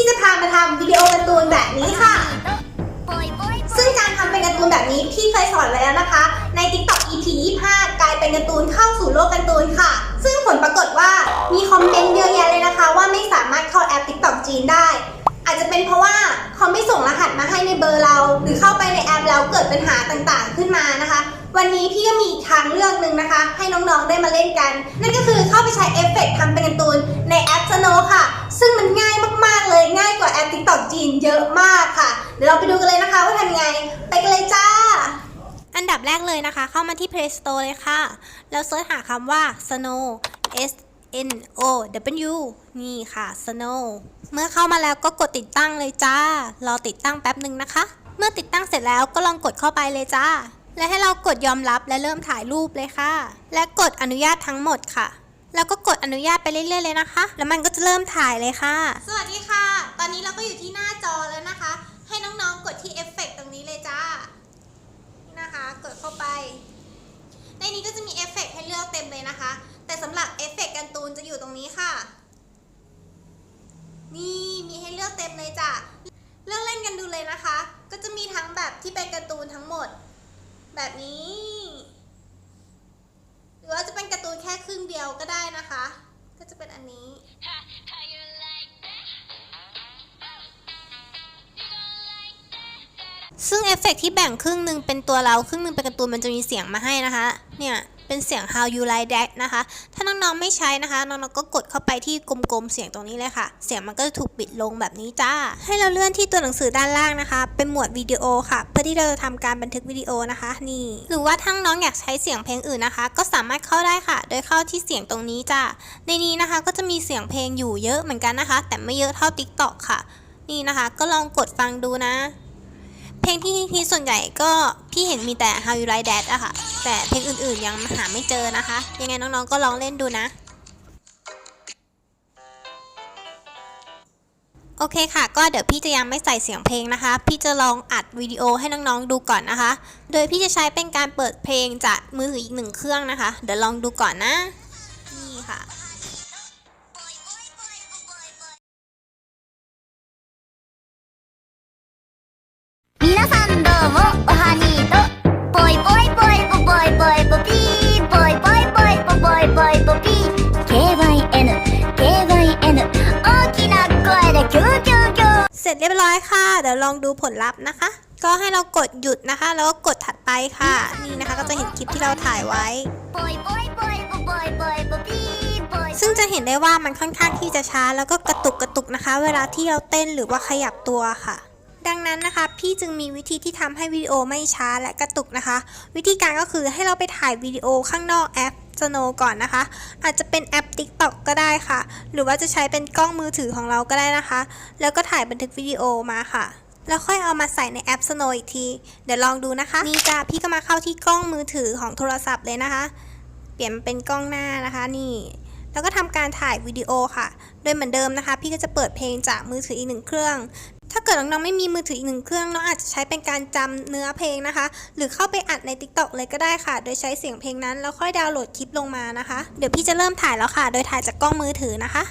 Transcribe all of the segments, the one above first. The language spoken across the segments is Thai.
ที่จะพามาทำวิดีโอการ์ตูนแบบนี้ค่ะ ซึ่งการทำเป็นการ์ตูนแบบนี้พี่เคยสอนไว้แล้วนะคะ ใน TikTok EP 25กลายเป็นการ์ตูนเข้าสู่โลกการ์ตูนค่ะ ซึ่งผลปรากฏว่ามีคอมเมนต์เยอะแยะเลยนะคะ ว่าไม่สามารถเข้าแอป TikTok จีนได้ อาจจะเป็นเพราะว่าเขาไม่ส่งรหัสมาให้ในเบอร์เรา หรือเข้าไปในแอปแล้วเกิดปัญหาต่างๆ ขึ้นมานะคะ วันนี้พี่ก็มีอีกทางเลือกหนึ่งนะคะ ให้น้องๆได้มาเล่นกัน นั่นก็คือเข้าไปใช้เอฟเฟกต์ทำเป็นการ์ตูนในแอป Snow ค่ะ ซึ่งมันง่ายมากๆเลยง่ายกว่าแอป TikTok จีนเยอะมากค่ะ เดี๋ยวเราไปดูกันเลยนะคะว่าทำยังไง ไปกันเลยจ้า อันดับแรกเลยนะคะ เข้ามาที่ Play Store เลยค่ะ แล้วเสิร์ชหาคำว่า Snow S N O W นี่ค่ะ Snow เมื่อเข้ามาแล้วก็กดติดตั้งเลยจ้ารอติดตั้งแป๊บหนึ่งนะคะ เมื่อติดตั้งเสร็จแล้วก็ลองกดเข้าไปเลยจ้า และให้เรากดยอมรับและเริ่มถ่ายรูปเลยค่ะ และกดอนุญาตทั้งหมดค่ะ แล้วก็กดอนุญาตไปเรื่อยๆเลยนะคะ แล้วมันก็จะเริ่มถ่ายเลยค่ะ สวัสดีค่ะ ตอนนี้เราก็อยู่ที่หน้าจอแล้วนะคะ ให้น้องๆกดที่เอฟเฟกต์ตรงนี้เลยจ้านี่นะคะ กดเข้าไป ในนี้ก็จะมีเอฟเฟกต์ให้เลือกเต็มเลยนะคะ แต่สำหรับเอฟเฟกต์การ์ตูนจะอยู่ตรงนี้ค่ะ นี่มีให้เลือกเต็มเลยจ้ะเลือกเล่นกันดูเลยนะคะ ก็จะมีทั้งแบบที่เป็นการ์ตูนทั้งหมด แบบนี้ หรือว่าจะเป็นการ์ตูนแค่ครึ่งเดียวก็ได้นะคะ ก็จะเป็นอันนี้ ซึ่งเอฟเฟกต์ที่แบ่งครึ่งหนึ่งเป็นตัวเราครึ่งหนึ่งเป็นการ์ตูนมันจะมีเสียงมาให้นะคะ เนี่ยเป็นเสียง how you like that นะคะ ถ้าน้องๆไม่ใช้นะคะ น้องๆก็กดเข้าไปที่กลมๆเสียงตรงนี้เลยค่ะ เสียงมันก็จะถูกปิดลงแบบนี้จ้า ให้เราเลื่อนที่ตัวหนังสือด้านล่างนะคะ เป็นหมวดวิดีโอค่ะ เพื่อที่เราจะทำการบันทึกวิดีโอนะคะ นี่ หรือว่าถ้าน้องอยากใช้เสียงเพลงอื่นนะคะ ก็สามารถเข้าได้ค่ะ โดยเข้าที่เสียงตรงนี้จ้า ในนี้นะคะก็จะมีเสียงเพลงอยู่เยอะเหมือนกันนะคะ แต่ไม่เยอะเท่า TikTok ค่ะ นี่นะคะ ก็ลองกดฟังดูนะ เพลงที่ฮิตส่วนใหญ่ก็พี่เห็นมีแต่ How You Like That อะค่ะ แต่เพลงอื่นๆยังหาไม่เจอนะคะ ยังไงน้องๆก็ลองเล่นดูนะ โอเคค่ะ ก็เดี๋ยวพี่จะยังไม่ใส่เสียงเพลงนะคะ พี่จะลองอัดวิดีโอให้น้องๆดูก่อนนะคะ โดยพี่จะใช้เป็นการเปิดเพลงจากมือถืออีกหนึ่งเครื่องนะคะ เดี๋ยวลองดูก่อนนะ นี่ค่ะ 皆さんどうもおはにーとぽいぽいぽいぽぽいぽいぽぴーぽいぽいぽいぽぽいぽいぽぴー KYN KYN 大きな声でキューキューキュー เสร็จเรียบร้อยค่ะ เดี๋ยวลองดูผลลัพธ์นะคะ ก็ให้เรากดหยุดนะคะ แล้วก็กดถัดไปค่ะ นี่นะคะ ก็จะเห็นคลิปที่เราถ่ายไว้ ぽいぽいぽいぽぽいぽいぽぴーぽい ซึ่งจะเห็นได้ว่ามันค่อนข้างที่จะช้าแล้วก็กระตุกกระตุกนะคะ เวลาที่เราเต้นหรือว่าขยับตัวค่ะ ดังนั้นนะคะ พี่จึงมีวิธีที่ทำให้วิดีโอไม่ช้าและกระตุกนะคะ วิธีการก็คือให้เราไปถ่ายวิดีโอข้างนอกแอป Snow ก่อนนะคะ อาจจะเป็นแอป TikTok ก็ได้ค่ะ หรือว่าจะใช้เป็นกล้องมือถือของเราก็ได้นะคะ แล้วก็ถ่ายบันทึกวิดีโอมาค่ะแล้วค่อยเอามาใส่ในแอป Snow อีกที เดี๋ยวลองดูนะคะ นี่จ้าพี่ก็มาเข้าที่กล้องมือถือของโทรศัพท์เลยนะคะ เปลี่ยนเป็นกล้องหน้านะคะนี่ แล้วก็ทำการถ่ายวิดีโอค่ะ โดยเหมือนเดิมนะคะ พี่ก็จะเปิดเพลงจากมือถืออีกหนึ่งเครื่อง กิดน้องๆไม่มีมือถืออีกหนึ่งเครื่องน้องอาจจะใช้เป็นการจำเนื้อเพลงนะคะ หรือเข้าไปอัดใน Tik t o อกเลยก็ได้ค่ะ โดยใช้เสียงเพลงนั้นแล้วค่อยดาวน์โหลดคลิปลงมานะคะ เดี๋ยวพี่จะเริ่มถ่ายแล้วค่ะ โดยถ่ายจากกล้องมือถือนะคะ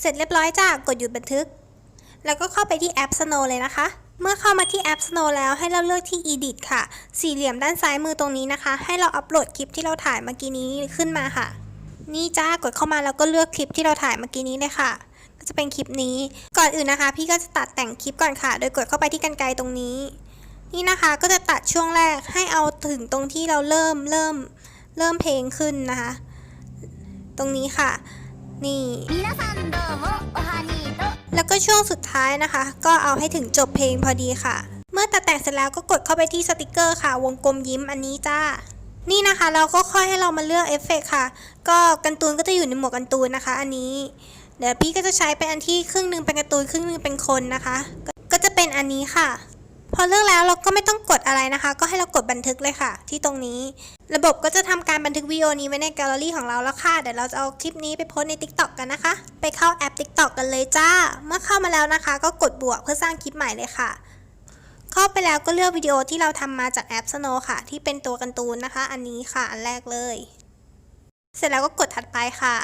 เสร็จเรียบร้อยจ้ากดหยุดบันทึก แล้วก็เข้าไปที่แอป Snow เลยนะคะ เมื่อเข้ามาที่แอป Snow แล้วให้เราเลือกที่ Edit ค่ะ สี่เหลี่ยมด้านซ้ายมือตรงนี้นะคะ ให้เราอัปโหลดคลิปที่เราถ่ายเมื่อกี้นี้ขึ้นมาค่ะ นี่จ้ากดเข้ามาแล้วก็เลือกคลิปที่เราถ่ายเมื่อกี้นี้เลยค่ะ ก็จะเป็นคลิปนี้ ก่อนอื่นนะคะ พี่ก็จะตัดแต่งคลิปก่อนค่ะ โดยกดเข้าไปที่กันไกรตรงนี้ นี่นะคะก็จะตัดช่วงแรกให้เอาถึงตรงที่เราเริ่มเริ่มเริ่มเพลงขึ้นนะคะ ตรงนี้ค่ะ นี่ แล้วก็ช่วงสุดท้ายนะคะ ก็เอาให้ถึงจบเพลงพอดีค่ะ เมื่อตัดแต่งเสร็จแล้วก็กดเข้าไปที่สติกเกอร์ค่ะ วงกลมยิ้มอันนี้จ้า นี่นะคะเราก็ค่อยให้เรามาเลือกเอฟเฟกต์ค่ะ ก็กันตูนก็จะอยู่ในหมวกกันตูนนะคะ อันนี้ เดี๋ยวพี่ก็จะใช้เป็นอันที่ครึ่งหนึ่งเป็นการ์ตูนครึ่งหนึ่งเป็นคนนะคะ ก็จะเป็นอันนี้ค่ะ พอเลือกแล้วเราก็ไม่ต้องกดอะไรนะคะ ก็ให้เรากดบันทึกเลยค่ะ ที่ตรงนี้ ระบบก็จะทำการบันทึกวิดีโอนี้ไว้ในแกลเลอรี่ของเราแล้วค่ะ เดี๋ยวเราจะเอาคลิปนี้ไปโพสใน TikTok กันนะคะ ไปเข้าแอป TikTok กันเลยจ้า เมื่อเข้ามาแล้วนะคะ ก็กดบวกเพื่อสร้างคลิปใหม่เลยค่ะ เข้าไปแล้วก็เลือกวิดีโอที่เราทำมาจากแอป Snow ค่ะ ที่เป็นตัวการ์ตูนนะคะ อันนี้ค่ะอันแรกเลย เสร็จแล้วก็กดถัดไปค่ะ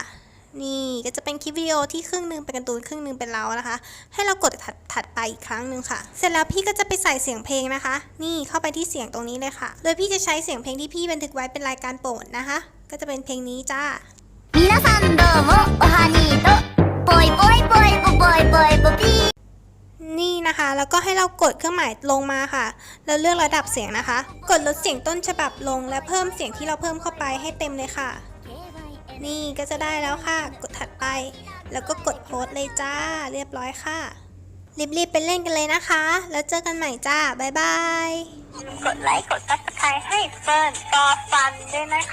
นี่ก็จะเป็นคลิปวิดีโอที่ครึ่งหนึ่งเป็นการ์ตูนครึ่งหนึ่งเป็นเรานะคะ ให้เรากดถัดถัดไปอีกครั้งหนึ่งค่ะ เสร็จแล้วพี่ก็จะไปใส่เสียงเพลงนะคะ นี่เข้าไปที่เสียงตรงนี้เลยค่ะ โดยพี่จะใช้เสียงเพลงที่พี่บันทึกไว้เป็นรายการโปรดนะคะ ก็จะเป็นเพลงนี้จ้ามินาซันโดโมโอฮานิโตปอยปอยปอยปอยปอยปอยปอยปีนี่นะคะ แล้วก็ให้เรากดเครื่องหมายลงมาค่ะ แล้วเลือกระดับเสียงนะคะ กดลดเสียงต้นฉบับลง และเพิ่มเสียงที่เราเพิ่มเข้าไปให้เต็มเลยค่ะ นี่ก็จะได้แล้วค่ะ กดถัดไป แล้วก็กดโพสเลยจ้า เรียบร้อยค่ะ รีบๆไปเล่นกันเลยนะคะ แล้วเจอกันใหม่จ้า บ๊ายบาย กดไลค์ กดซับสไครต์ให้เฟิร์นกอฟันด้วยนะคะ